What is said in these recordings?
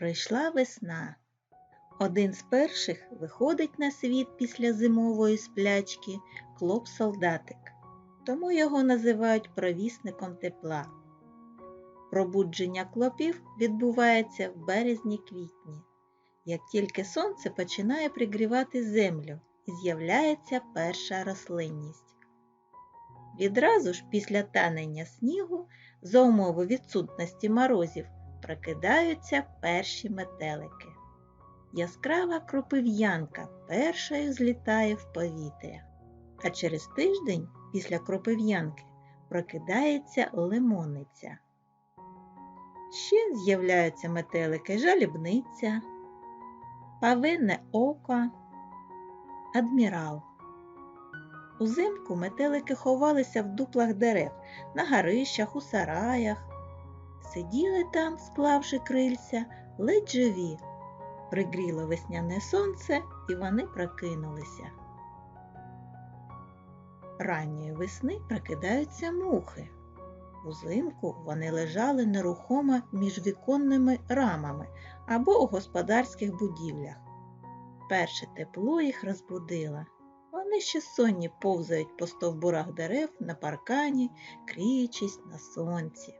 Прийшла весна. Один з перших виходить на світ після зимової сплячки клоп-солдатик, тому його називають провісником тепла. Пробудження клопів відбувається в березні-квітні, як тільки сонце починає пригрівати землю і з'являється перша рослинність. Відразу ж після танення снігу за умови відсутності морозів прокидаються перші метелики. Яскрава кропив'янка першою злітає в повітря, а через тиждень після кропив'янки прокидається лимонниця. Ще з'являються метелики жалібниця, павинне око, адмірал. Узимку метелики ховалися в дуплах дерев, на горищах, у сараях. Сиділи там, склавши крильця, ледь живі. Пригріло весняне сонце, і вони прокинулися. Ранньої весни прокидаються мухи. Узимку вони лежали нерухомо між віконними рамами або у господарських будівлях. Перше тепло їх розбудило. Вони ще сонні повзають по стовбурах дерев на паркані, кріючись на сонці.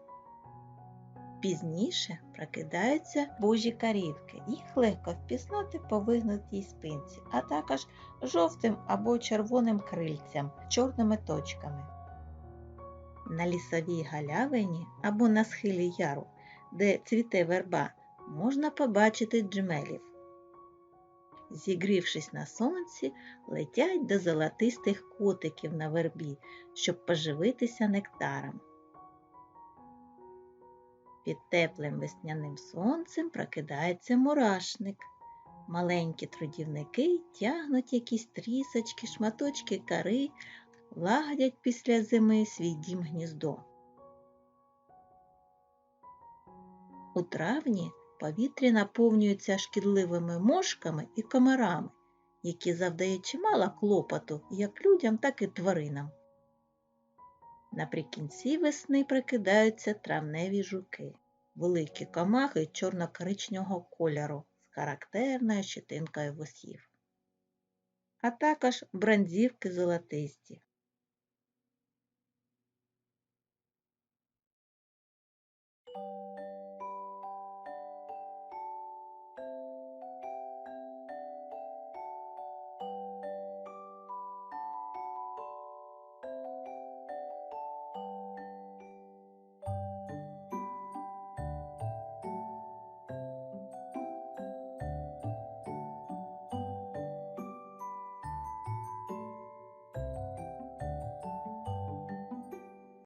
Пізніше прокидаються божі карівки. Їх легко впізнати по вигнутій спинці, а також жовтим або червоним крильцям чорними точками. На лісовій галявині або на схилі яру, де цвіте верба, можна побачити джмелів. Зігрівшись на сонці, летять до золотистих котиків на вербі, щоб поживитися нектаром. Під теплим весняним сонцем прокидається мурашник. Маленькі трудівники тягнуть якісь трісочки, шматочки кари, лагодять після зими свій дім гніздо. У травні повітря наповнюється шкідливими мошками і комарами, які завдають чимало клопоту як людям, так і тваринам. Наприкінці весни прикидаються травневі жуки, великі комахи чорно-коричнього кольору з характерною щетинкою вусів, а також бронзівки золотисті.